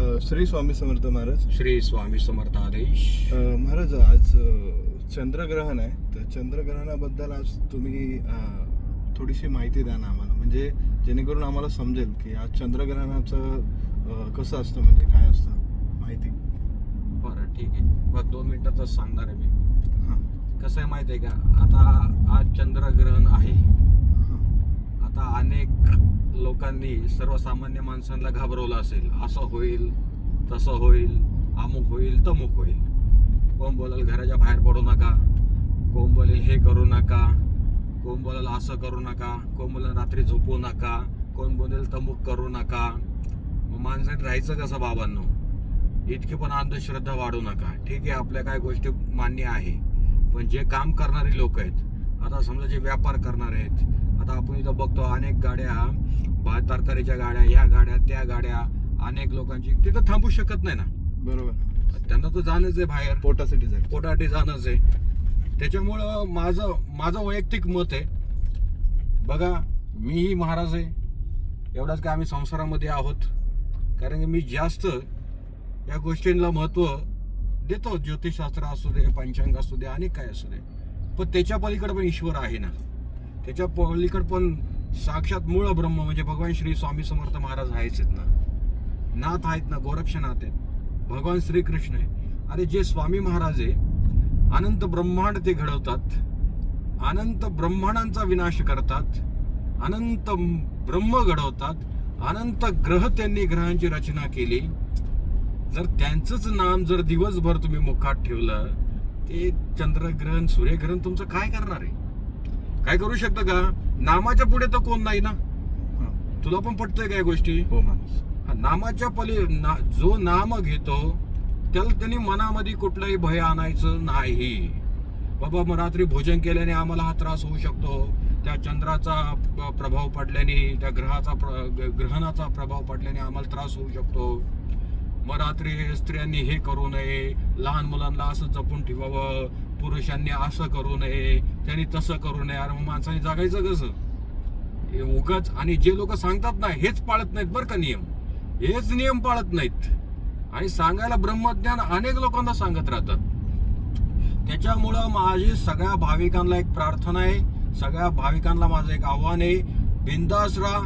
अ, श्री स्वामी समर्थ महाराज. श्री स्वामी समर्थ आदेश अ, महाराज आज अ, चंद्रग्रहण आहे. तर चंद्रग्रहणाबद्दल आज तुम्ही अ, थोडीशी माहिती द्या ना आम्हाला. म्हणजे जेणेकरून आम्हाला समजेल की आज चंद्रग्रहणाचं अ, कसं असतं म्हणजे काय असतं माहिती. बरं ठीक आहे. बघ दोन मिनिटातच सांगणार आहे मी. हां. कसं आहे माहिती आहे का? आता आज चंद्रग्रहण आहे. आता अनेक लोकांनी सर्वसामान्य माणसांना घाबरवलं असेल. असं होईल तसं होईल अमुक होईल तमुक होईल. कोण बोलाल घराच्या बाहेर पडू नका. कोण बोलेल हे करू नका. कोण बोलाल असं करू नका. कोण बोलेल रात्री झोपू नका. कोण बोलेल तमुक करू नका. मग माणसाने राहायचं कसं बाबांनो? इतकी पण अंधश्रद्धा वाढू नका. ठीक आहे आपल्या काय गोष्टी मान्य आहे. पण जे काम करणारे लोक आहेत आता समजा जे व्यापार करणारे आहेत आता आपण इथं बघतो अनेक गाड्या भात तरकारीच्या गाड्या ह्या गाड्या त्या गाड्या अनेक लोकांची. तिथं थांबू शकत नाही ना. बरोबर. त्यांना तर जाणंच आहे बाहेर. पोटासाठी जाईल पोटाटी जाणंच आहे. त्याच्यामुळं माझं माझं वैयक्तिक मत आहे. बघा मीही महाराज आहे. एवढाच काय आम्ही संसारामध्ये आहोत. कारण की मी जास्त या गोष्टींना महत्त्व देतो. ज्योतिषशास्त्र असू दे पंचांग असू दे आणि काय असू दे. पण त्याच्या पलीकडे पण ईश्वर आहे ना. त्याच्या पलीकडे पण साक्षात मूळ ब्रह्म म्हणजे भगवान श्री स्वामी समर्थ महाराज आहेच आहेत ना. नाथ आहेत ना गोरक्षनाथ आहेत. भगवान श्रीकृष्ण आहे. अरे जे स्वामी महाराज आहे अनंत ब्रह्मांड ते घडवतात अनंत ब्रह्मांडांचा विनाश करतात अनंत ब्रह्म घडवतात अनंत ग्रह त्यांनी ग्रहांची रचना केली. जर त्यांचंच नाम जर दिवसभर तुम्ही मुखात ठेवलं ते चंद्रग्रहण सूर्यग्रहण तुमचं काय करणार आहे? काय करू शकतं का? नामाच्या पुढे तर कोण नाही ना? तुला पण पटतंय काय गोष्टी? हो माणूस. नामाच्या पली ना, जो नाम घेतो त्याला त्यांनी मनामध्ये कुठलंही भय आणायचं नाही. बाबा मग रात्री भोजन केल्याने आम्हाला हा त्रास होऊ शकतो. त्या चंद्राचा प्रभाव पडल्याने त्या ग्रहाचा प्र- ग्रहणाचा प्रभाव पडल्याने आम्हाला त्रास होऊ शकतो. मग रात्री स्त्रियांनी हे करू नये. लहान मुलांना असं जपून ठेवावं. पुरुषांनी असं करू नये त्यांनी तसं करू नये. अरे मग माणसाने जगायचं कसं? हे उगाच आणि जे लोक सांगतात ना हेच पाळत नाहीत बरं का नियम. हेच नियम पाळत नाहीत. आणि सांगायला ब्रह्मज्ञान अनेक लोकांना सांगत राहतात. त्याच्यामुळं माझी सगळ्या भाविकांना एक प्रार्थना आहे. सगळ्या भाविकांना माझं एक आव्हान आहे. बिंदास राहा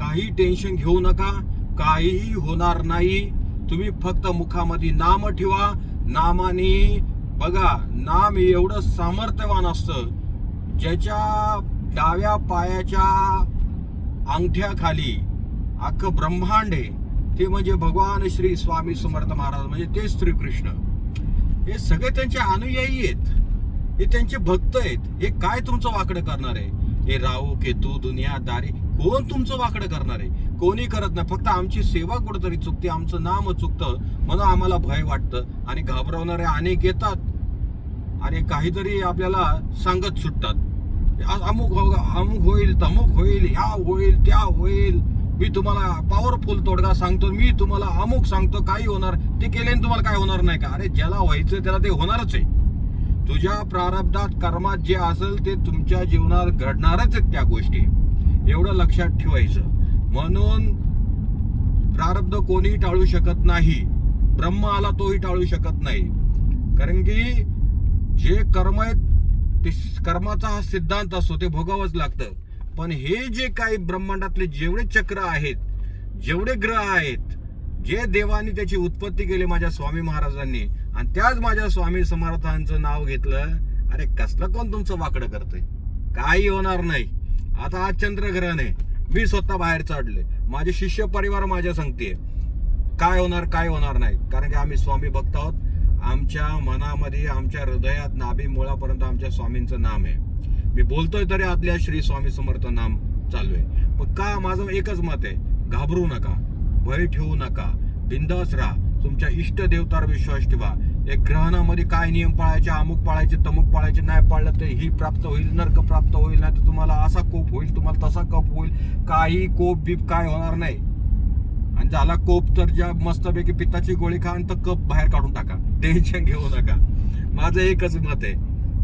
काही टेन्शन घेऊ नका. काहीही होणार नाही. तुम्ही फक्त मुखामध्ये नाम ठेवा. नामाने बघा नाम एवढं सामर्थ्यवान असतं ज्याच्या डाव्या पायाच्या अंगठ्याखाली अख्खं ब्रह्मांड आहे ते म्हणजे भगवान श्री स्वामी समर्थ महाराज म्हणजे ते श्रीकृष्ण. हे सगळे त्यांचे अनुयायी आहेत हे त्यांचे भक्त आहेत हे काय तुमचं वाकडं करणार आहे? हे राहू केतू दुनियादारी कोण तुमचं वाकडं करणार आहे? कोणी करत नाही. फक्त आमची सेवा कुठंतरी चुकते आमचं नाम चुकतं म्हणून आम्हाला भय वाटतं. आणि घाबरवणारे अनेक येतात आणि काहीतरी आपल्याला सांगत सुटतात. अमुक हो, अमुक होईल तमुक होईल ह्या होईल त्या होईल. मी तुम्हाला पॉवरफुल तोडगा सांगतो मी तुम्हाला अमुक सांगतो काही होणार. ते केल्याने तुम्हाला काय होणार नाही का? अरे ज्याला व्हायचं त्याला ते होणारच आहे. तुझ्या प्रारब्धात कर्मात जे असेल ते तुमच्या जीवनात घडणारच आहेत त्या गोष्टी. एवढं लक्षात ठेवायचं. म्हणून प्रारब्ध कोणीही टाळू शकत नाही. ब्रह्म आला तोही टाळू शकत नाही. कारण की जे कर्म आहेत ते कर्माचा हा सिद्धांत असतो ते भोगावंच लागतं. पण हे जे काही ब्रह्मांडातले जेवढे चक्र आहेत जेवढे ग्रह आहेत जे देवानी त्याची उत्पत्ती केली माझ्या स्वामी महाराजांनी आणि त्याच माझ्या स्वामी समर्थांचं नाव घेतलं अरे कसलं कोण तुमचं वाकडं करतंय? काही होणार नाही. आता आज चंद्रग्रहण आहे. मी स्वतः बाहेर चढले. माझे शिष्य परिवार माझ्या सांगते काय होणार काय होणार नाही. कारण की आम्ही स्वामी भक्त आहोत. आमच्या मनामध्ये आमच्या हृदयात नाभी मुळापर्यंत आमच्या स्वामींचं नाम आहे. मी बोलतोय तरी आतल्या श्री स्वामी समर्थ नाम चालू आहे. पण का माझं एकच मत आहे? घाबरू नका. भय ठेवू नका. बिंदास राहा. तुमच्या इष्ट देवतावर विश्वास ठेवा. एक ग्रहणामध्ये काय नियम पाळायचे अमुक पाळायचे तमुक पाळायचे नाही पाळलं तर ही प्राप्त होईल नर्क प्राप्त होईल नाही तर तुम्हाला असा कोप होईल तुम्हाला तसा कप होईल काही कोप बीप काय होणार नाही. आणि झाला कोप तर ज्या मस्तपैकी पित्ताची गोळी खा आणि तर कप बाहेर काढून टाका. टेन्शन घेऊ नका. माझं एकच मत आहे.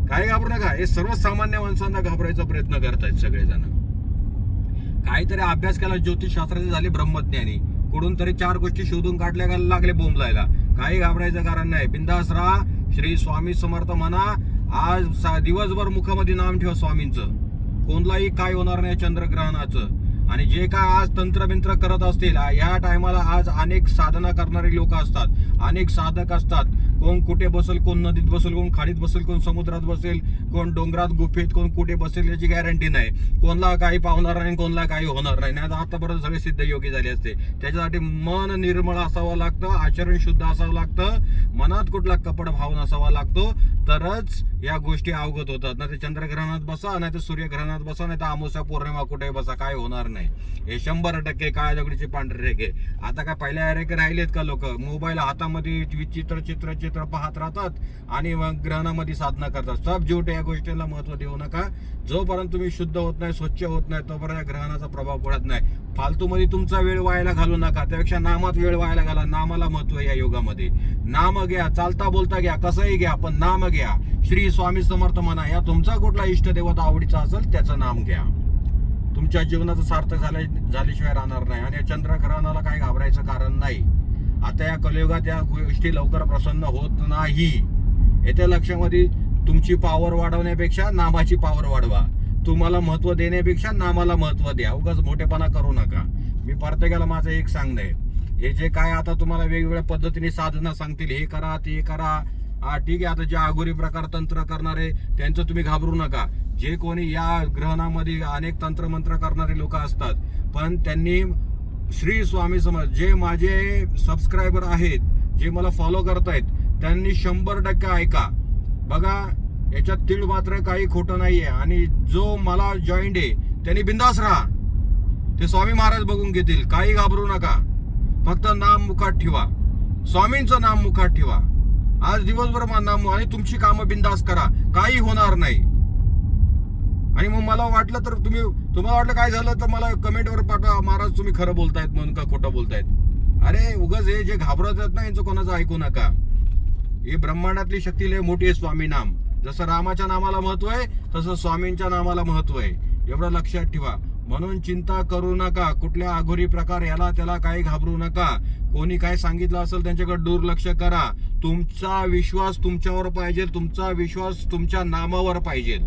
काय घाबरू नका. हे सर्वसामान्य माणसांना घाबरायचा प्रयत्न करतायत सगळेजण. काहीतरी अभ्यास केला ज्योतिषशास्त्राचे झाले ब्रह्मज्ञानी. कुठून तरी चार गोष्टी शोधून काढल्या लागले बोंबलायला काही घाबरायचं कारण नाही. बिंदास राहा. श्री स्वामी समर्थ म्हणा. आज सा- दिवसभर मुखामध्ये नाम ठेवा स्वामींचं. कोणलाही काय होणार नाही चंद्रग्रहणाचं. आणि जे काय आज तंत्रबिंत्र करत असतील या टायमाला आज अनेक साधना करणारे लोक असतात. अनेक साधक असतात. कोण कुठे बसेल कोण नदीत बसेल कोण खाडीत बसेल कोण समुद्रात बसेल कोण डोंगरात गुफेत कोण कुठे बसेल याची गॅरंटी नाही. कोणला काही पावणार नाही कोणला काही होणार नाही. नाही आतापर्यंत सगळे सिद्ध योगी झाले असते. त्याच्यासाठी मन निर्मळ असावं लागतं आचरण शुद्ध असावं लागतं मनात कुठला कपड भाव नसावा लागतो तरच या गोष्टी अवगत होतात. ना ते चंद्रग्रहणात बसा नाही तर सूर्यग्रहणात बसा नाही तर अमावस्या पौर्णिमा कुठे बसा काय होणार नाही. हे शंभर टक्के काळ्या दगडीचे पांढरे रेखे आता काय पहिल्या रेखे राहिलेत का लोक? मोबाईल हातामध्ये विचित्र चित्र चित्र पाहत राहतात आणि मग ग्रहणामध्ये साधना करतात. सब झूट या गोष्टीला महत्त्व देऊ नका. जोपर्यंत तुम्ही शुद्ध होत नाही स्वच्छ होत नाही तोपर्यंत या ग्रहणाचा प्रभाव पडत नाही. फालतूमध्ये तुमचा वेळ वायाला घालू नका त्यापेक्षा नामात वेळ वायाला घाला. नामाला महत्त्व आहे या योगामध्ये. नाम घ्या चालता बोलता घ्या कसंही घ्या पण नाम घ्या. श्री स्वामी समर्थ म्हणा या तुमचा कुठला इष्टदेवता आवडीचा असेल त्याचं नाम घ्या. तुमच्या जीवनाचं सार्थक झाल्या झाल्याशिवाय राहणार नाही आणि या चंद्रग्रहणाला काही घाबरायचं कारण नाही. आता या कलियुगात या गोष्टी लवकर प्रसन्न होत नाही. येत्या लक्षामध्ये तुमची पावर वाढवण्यापेक्षा नामाची पावर वाढवा. तुम्हाला महत्त्व देण्यापेक्षा नामाला महत्त्व द्या. उगाच मोठेपणा करू नका. मी प्रत्येकाला माझं एक सांगणं आहे. हे जे काय आता तुम्हाला वेगवेगळ्या पद्धतीने साधना सांगतील हे करा ते करा. हा ठीक आहे आता जे आगोरी प्रकार तंत्र करणारे त्यांचं तुम्ही घाबरू नका. जे कोणी या ग्रहणामध्ये अनेक तंत्रमंत्र करणारे लोक असतात पण त्यांनी श्री स्वामी समज जे माझे सबस्क्रायबर आहेत जे मला फॉलो करतायत त्यांनी शंभर टक्के ऐका. बघा याच्यात तीळ मात्र काही खोटं नाही आहे आणि जो मला जॉईंट आहे त्यांनी बिंदास राहा. ते स्वामी महाराज बघून घेतील. काही घाबरू नका. फक्त नाम मुखात ठेवा. स्वामींचं नाम मुखात ठेवा. आज दिवसभर नाम आणि तुमची कामं बिंदास करा. काही होणार नाही. आणि मग मला वाटलं तर तुम्ही तुम्हाला वाटलं काय झालं तर मला कमेंटवर पाठवा. महाराज तुम्ही खरं बोलतायत म्हणून का खोटं बोलतायत? अरे उगाच हे जे घाबरत आहेत ना यांचं कोणाचं ऐकू नका. हे ब्रह्मांडातली शक्ती लय मोठी आहे स्वामी नाम. जसं रामाच्या नामाला महत्त्व आहे तसं स्वामींच्या नामाला महत्त्व आहे. एवढं लक्षात ठेवा. म्हणून चिंता करू नका. कुठल्या अघोरी प्रकार याला त्याला काही घाबरू नका. कोणी काय सांगितलं असेल त्यांच्याकडे दुर्लक्ष करा. तुमचा विश्वास तुमच्यावर पाहिजे तुमचा विश्वास तुमच्या नामावर पाहिजे.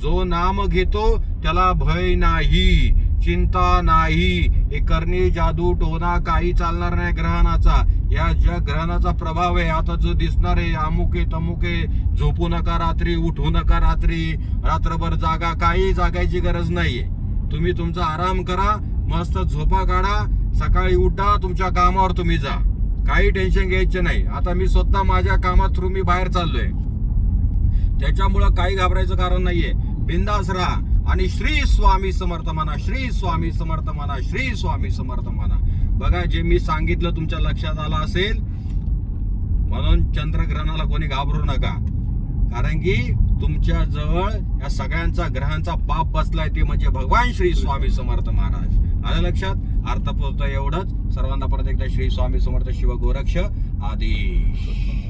जो नाम घेतो त्याला भय नाही. चिंता नाही. हे करणी जादू टोना काही चालणार नाही ग्रहणाचा. या ज्या ग्रहणाचा प्रभाव आहे आता जो दिसणार आहे अमुके तमुके झोपू नका रात्री उठू नका रात्री रात्रभर जागा काही जागायची गरज नाहीये. तुम्ही तुमचा आराम करा मस्त झोपा काढा सकाळी उठा तुमच्या कामावर तुम्ही जा. काही टेन्शन घ्यायचे नाही. आता मी स्वतः माझ्या कामात थ्रू मी बाहेर चाललोय. त्याच्यामुळं काही घाबरायचं कारण नाहीये. बिंदास राहा. आणि श्री स्वामी समर्थ म्हणा श्री स्वामी समर्थ म्हणा श्री स्वामी समर्थ म्हणा. बघा जे मी सांगितलं तुमच्या लक्षात आलं असेल म्हणून चंद्रग्रहणाला कोणी घाबरू नका. कारण की तुमच्या जवळ या सगळ्यांचा ग्रहांचा पाप बसलाय ते म्हणजे भगवान श्री स्वामी समर्थ महाराज. आलं लक्षात? अर्थपूर्त एवढंच. सर्वांना परत एकदा श्री स्वामी समर्थ शिव गोरक्ष आदेश.